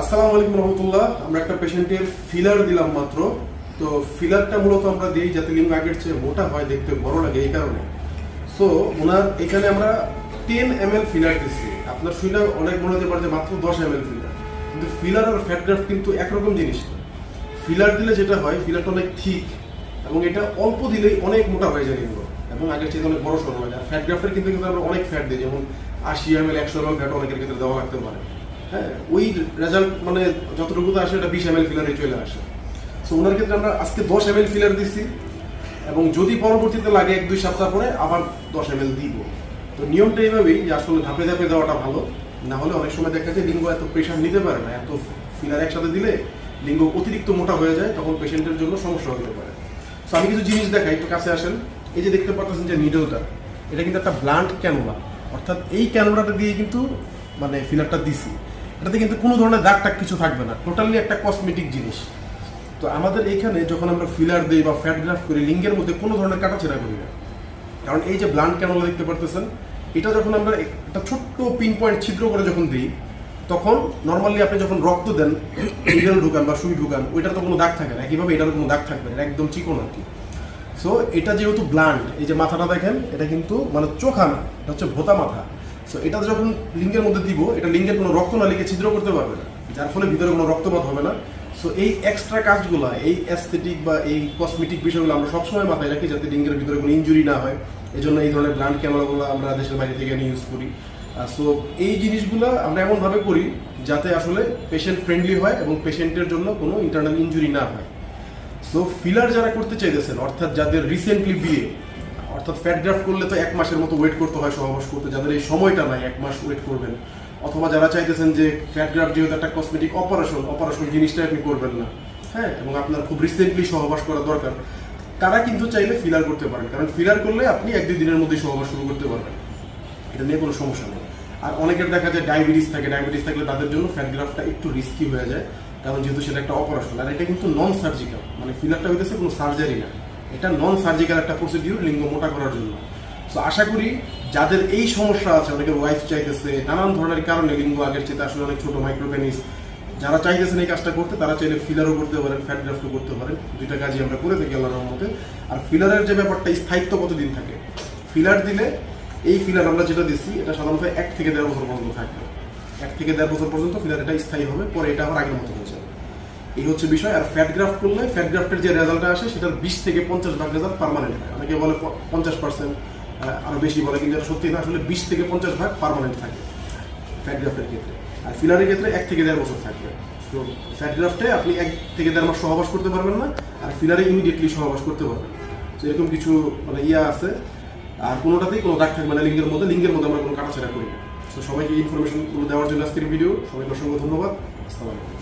আসসালামু আলাইকুম রহমতুল্লাহ। আমরা একটা পেশেন্টের ফিলার দিলাম মাত্র। তো ফিলারটা মূলত আমরা দিই যাতে লিঙ্গ আগের চেয়ে মোটা হয়, দেখতে বড় লাগে এই কারণে। সো ওনার এখানে আমরা টেন এম এল ফিলার দিচ্ছি আপনার শুনে অনেক মনে হতে পারে যে মাত্র দশ এম এল ফিলার কিন্তু ফিলার আর ফ্যাট গ্রাফট কিন্তু একরকম জিনিস ফিলার দিলে যেটা হয় ফিলারটা অনেক ঠিক এবং এটা অল্প দিলেই অনেক মোটা হয়ে যায় লিঙ্গ। এবং আগের চেয়ে অনেক বড় সড়ো হয়। আর ফ্যাট গ্রাফটের কিন্তু কিন্তু আমরা অনেক ফ্যাট দিই, যেমন আশি এম এল একশো এম এল ফ্যাট অনেকের ক্ষেত্রে দেওয়া লাগতে পারে। হ্যাঁ ওই রেজাল্ট মানে যতটুকু আসে, এটা বিশ এম এল ফিলারে চলে আসে। সো ওনার ক্ষেত্রে আমরা আজকে দশ এম এল ফিলার দিচ্ছি এবং যদি পরবর্তীতে লাগে এক, দুই সপ্তাহ পরে আবার দশ এম এল দিব। তো নিয়মটা এইভাবেই যে আসলে ধাপে ধাপে দেওয়াটা ভালো, না হলে অনেক সময় দেখা যায় লিঙ্গ এত প্রেশার নিতে পারে না, এত ফিলার একসাথে দিলে লিঙ্গ অতিরিক্ত মোটা হয়ে যায়, তখন পেশেন্টের জন্য সমস্যা হতে পারে। তো আমি কিছু জিনিস দেখাই, একটু কাছে আসেন। এই যে দেখতে পাচ্ছেন যে নিডলটা এটা কিন্তু একটা ব্লান্ট ক্যানোলা অর্থাৎ এই ক্যানোলাটা দিয়ে কিন্তু মানে ফিলারটা দিছি। এটাতে কিন্তু কোনো ধরনের দাগ টাগ কিছু থাকবে না টোটালি একটা কসমেটিক জিনিস। তো আমাদের এখানে যখন আমরা ফিলার দিই বা ফ্যাট গ্রাফ করি, লিঙ্গের মধ্যে কোনো ধরনের কাটাছেড়া করি না। কারণ এই যে ব্লান্ট ক্যানোলা দেখতে পারতেছেন, এটা যখন আমরা একটা ছোট্ট পিন পয়েন্ট ছিদ্র করে যখন দিই, তখন নর্মালি আপনি যখন রক্ত দেন নিডল ঢুকান বা সুই ঢুকান, ওইটার তো কোনো দাগ থাকে না, একইভাবে এটার কোনো দাগ থাকবে না একদম চিকন আর কি। সো এটা যেহেতু ব্লান্ট এই যে মাথাটা দেখেন, এটা কিন্তু মানে চোখা না এটা হচ্ছে ভোতা মাথা। সো এটা যখন লিঙ্গের মধ্যে দিব, এটা লিঙ্গের কোনো রক্ত নালীকে ছিদ্র করতে পারবে না। যার ফলে ভিতরে কোনো রক্তপাত হবে না। সো এই এক্সট্রা কাজগুলো, এই অ্যাস্থেটিক বা এই কসমেটিক বিষয়গুলো আমরা সবসময় মাথায় রাখি যাতে লিঙ্গের ভিতরে কোনো ইঞ্জুরি না হয়। এই জন্য এই ধরনের ব্লান্ট ক্যামেরাগুলো আমরা দেশের বাইরে থেকে ইউজ করি। সো এই জিনিসগুলো আমরা এমনভাবে করি যাতে আসলে পেশেন্ট ফ্রেন্ডলি হয় এবং পেশেন্টের জন্য কোনো ইন্টারনাল ইঞ্জুরি না হয়। সো ফিলার যারা করতে চাইতেছেন, অর্থাৎ যাদের রিসেন্টলি বিয়ে অর্থাৎ ফ্যাট গ্রাফট করলে তো এক মাসের মতো ওয়েট করতে হয় সহবাস করতে। যাদের এই সময়টা নাই, এক মাস ওয়েট করবেন। অথবা যারা চাইতেছেন যে ফ্যাট গ্রাফট যেহেতু একটা কসমেটিক অপারেশন অপারেশন জিনিসটা আপনি করবেন না। হ্যাঁ এবং আপনার খুব রিসেন্টলি সহবাস করা দরকার। তারা কিন্তু চাইলে ফিলার করতে পারেন। কারণ ফিলার করলে আপনি এক দুই দিনের মধ্যেই সহবাস শুরু করতে পারবেন। এটা নিয়ে কোনো সমস্যা নেই। আর অনেকের দেখা যায় ডায়াবেটিস থাকে। ডায়াবেটিস থাকলে তাদের জন্য ফ্যাট গ্রাফটা একটু রিস্কি হয়ে যায়। কারণ যেহেতু সেটা একটা অপারেশন আর এটা কিন্তু নন সার্জিক্যাল মানে ফিলারটা হইতেছে কোনো সার্জারি না। এটা নন সার্জিক্যাল একটা প্রসিডিউর লিঙ্গ মোটা করার জন্য। সো আশা করি যাদের এই সমস্যা আছে অনেকের ওয়াইফ চাইতেছে, নানান ধরনের কারণে লিঙ্গ আগের চেয়ে আসলে অনেক ছোট মাইক্রোপেনিস যারা চাইতেছেন এই কাজটা করতে, তারা চাইলে ফিলারও করতে পারেন ফ্যাট গ্রাফটও করতে পারেন। দুইটা কাজই আমরা করে থাকি আল্লাহর মধ্যে আর ফিলারের যে ব্যাপারটা, স্থায়িত্ব কতদিন থাকে? ফিলার দিলে এই ফিলার আমরা যেটা দিচ্ছি, এটা সাধারণত এক থেকে দেড় বছর পর্যন্ত থাকবে। এক থেকে দেড় বছর পর্যন্ত ফিলার এটা স্থায়ী হবে, পরে এটা আবার আগের মতো হয়ে যাবে। এই হচ্ছে বিষয়, আর ফ্যাট গ্রাফট করলে ফ্যাট গ্রাফটের যে রেজাল্টটা আসে, সেটার বিশ থেকে পঞ্চাশ ভাগ রেজাল্ট পার্মানেন্ট হয় অনেকে বলে পঞ্চাশ পার্সেন্ট আরও বেশি বলে, কিন্তু এটা সত্যি না, আসলে বিশ থেকে পঞ্চাশ ভাগ পার্মানেন্ট থাকে ফ্যাট গ্রাফটের ক্ষেত্রে। আর ফিলারের ক্ষেত্রে এক থেকে দেড় বছর থাকবে। তো ফ্যাট গ্রাফটে আপনি এক থেকে দেড় মাস সহবাস করতে পারবেন না, আর ফিলারে ইমিডিয়েটলি সহবাস করতে পারবেন। তো এরকম কিছু মানে ইয়া আছে। আর কোনোটাতেই কোনো দাগ থাকবে না লিঙ্গের মধ্যে লিঙ্গের মধ্যে আমরা কোনো কাটাছেড়া করি তো সবাইকে ইনফরমেশনগুলো দেওয়ার জন্য আজকের ভিডিও সবাইকে অসংখ্য ধন্যবাদ। আসসালামু আলাইকুম।